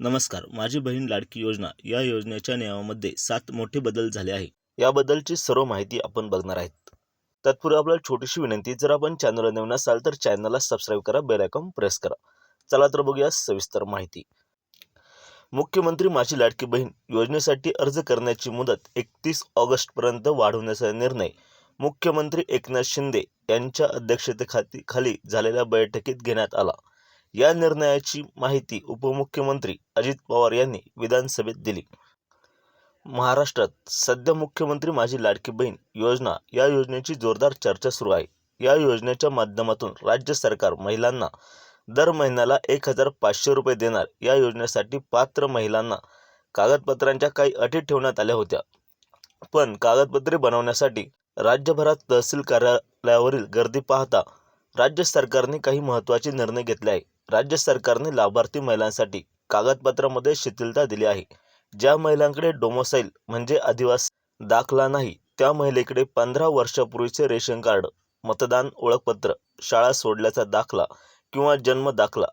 नमस्कार माझी बहीण लाडकी योजना या योजनेच्या नियमामध्ये सात मोठे बदल झाले आहे याबद्दलची सर्व माहिती आपण बघणार आहेत. तत्पूर्वी आपल्याला छोटीशी विनंती जर आपण चॅनलला नवीन असाल तर चॅनलला सबस्क्राईब करा बेल आयकॉन प्रेस करा. चला तर बघूया सविस्तर माहिती. मुख्यमंत्री माझी लाडकी बहीण योजनेसाठी अर्ज करण्याची मुदत एकतीस ऑगस्टपर्यंत वाढवण्याचा निर्णय मुख्यमंत्री एकनाथ शिंदे यांच्या अध्यक्षतेखाती खाली झालेल्या बैठकीत घेण्यात आला. या निर्णयाची माहिती उपमुख्यमंत्री अजित पवार यांनी विधानसभेत दिली. महाराष्ट्रात सध्या मुख्यमंत्री माझी लाडकी बहीण योजना या योजनेची जोरदार चर्चा सुरू आहे. या योजनेच्या माध्यमातून राज्य सरकार महिलांना दर महिन्याला एक हजार पाचशे रुपये देणार. या योजनेसाठी पात्र महिलांना कागदपत्रांच्या काही अटी ठेवण्यात आल्या होत्या. पण कागदपत्रे बनवण्यासाठी राज्यभरात तहसील कार्यालयावरील गर्दी पाहता राज्य सरकारने काही महत्त्वाचे निर्णय घेतले आहे राज्य सरकारने लाभार्थी महिलांसाठी कागदपत्रामध्ये शिथिलता दिली आहे. ज्या महिलांकडे डोमोसाईल म्हणजे आदिवासी दाखला नाही त्या महिलेकडे पंधरा वर्षापूर्वीचे रेशन कार्ड मतदान ओळखपत्र शाळा सोडल्याचा दाखला किंवा जन्म दाखला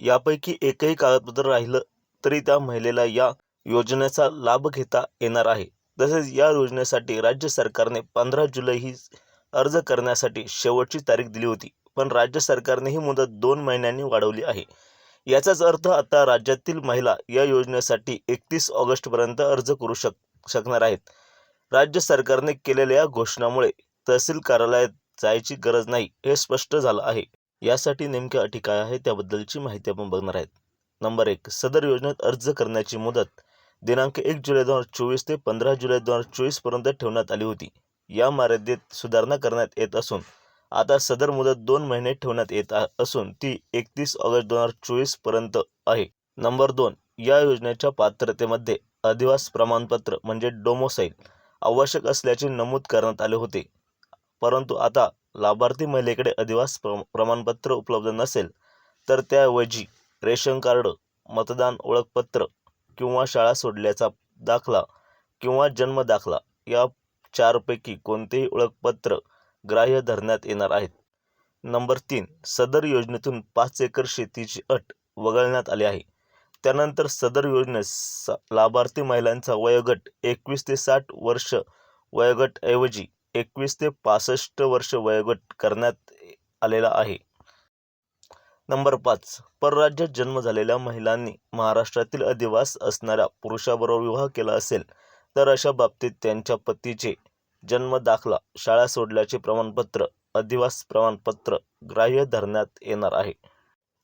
यापैकी एकही कागदपत्र राहिलं तरी त्या महिलेला या योजनेचा लाभ घेता येणार आहे. तसेच या योजनेसाठी राज्य सरकारने पंधरा जुलै ही अर्ज करण्यासाठी शेवटची तारीख दिली होती. पण राज्य सरकारने ही मुदत दोन महिन्यांनी वाढवली आहे. याचाच अर्थ आता राज्यातील महिला या योजनेसाठी एकतीस ऑगस्टपर्यंत अर्ज करू शक शकणार आहेत. राज्य सरकारने केलेल्या या घोषणामुळे तहसील कार्यालयात जायची गरज नाही हे स्पष्ट झालं आहे. यासाठी नेमक्या अटी काय आहे त्याबद्दलची माहिती आपण बघणार आहेत. नंबर एक सदर योजनेत अर्ज करण्याची मुदत दिनांक एक जुलै दोन हजार चोवीस ते पंधरा जुलै दोन हजार चोवीसपर्यंत ठेवण्यात आली होती. या मर्यादेत सुधारणा करण्यात येत असून आता सदर मुदत दोन महिने ठेवण्यात येत असून ती एकतीस ऑगस्ट दोन हजार चोवीसपर्यंत आहे. नंबर दोन या योजनेच्या पात्रतेमध्ये अधिवास प्रमाणपत्र म्हणजे डोमोसाईल आवश्यक असल्याचे नमूद करण्यात आले होते. परंतु आता लाभार्थी महिलेकडे अधिवास प्र प्रमाणपत्र उपलब्ध नसेल तर त्याऐवजी रेशन कार्ड मतदान ओळखपत्र किंवा शाळा सोडल्याचा दाखला किंवा जन्म दाखला या चारपैकी कोणतेही ओळखपत्र ग्राह्य धरण्यात येणार आहेत. नंबर तीन सदर योजनेतून पाच एकर शेतीची अट वगळण्यात आली आहे. त्यानंतर सदर योजनेस लाभार्थी महिलांचा वयोगट एकवीस ते साठ वर्ष वयोगटऐवजी एकवीस ते पासष्ट वर्ष वयोगट करण्यात आलेला आहे. नंबर पाच परराज्यात जन्म झालेल्या महिलांनी महाराष्ट्रातील अधिवास असणाऱ्या पुरुषाबरोबर विवाह केला असेल तर अशा बाबतीत त्यांच्या पतीचे जन्म दाखला शाळा सोडल्याचे प्रमाणपत्र अधिवास प्रमाणपत्र ग्राह्य धरण्यात येणार आहे.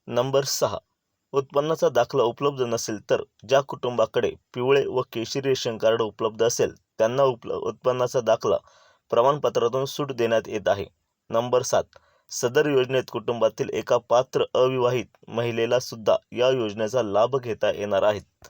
नंबर सहा. उत्पन्नाचा दाखला उपलब्ध नसेल तर ज्या कुटुंबाकडे पिवळे व केशरी रेशन कार्ड उपलब्ध असेल त्यांना उपल उत्पन्नाचा दाखला प्रमाणपत्रातून सूट देण्यात येत आहे. नंबर सात. सदर योजनेत कुटुंबातील एका पात्र अविवाहित महिलेला सुद्धा या योजनेचा लाभ घेता येणार आहेत.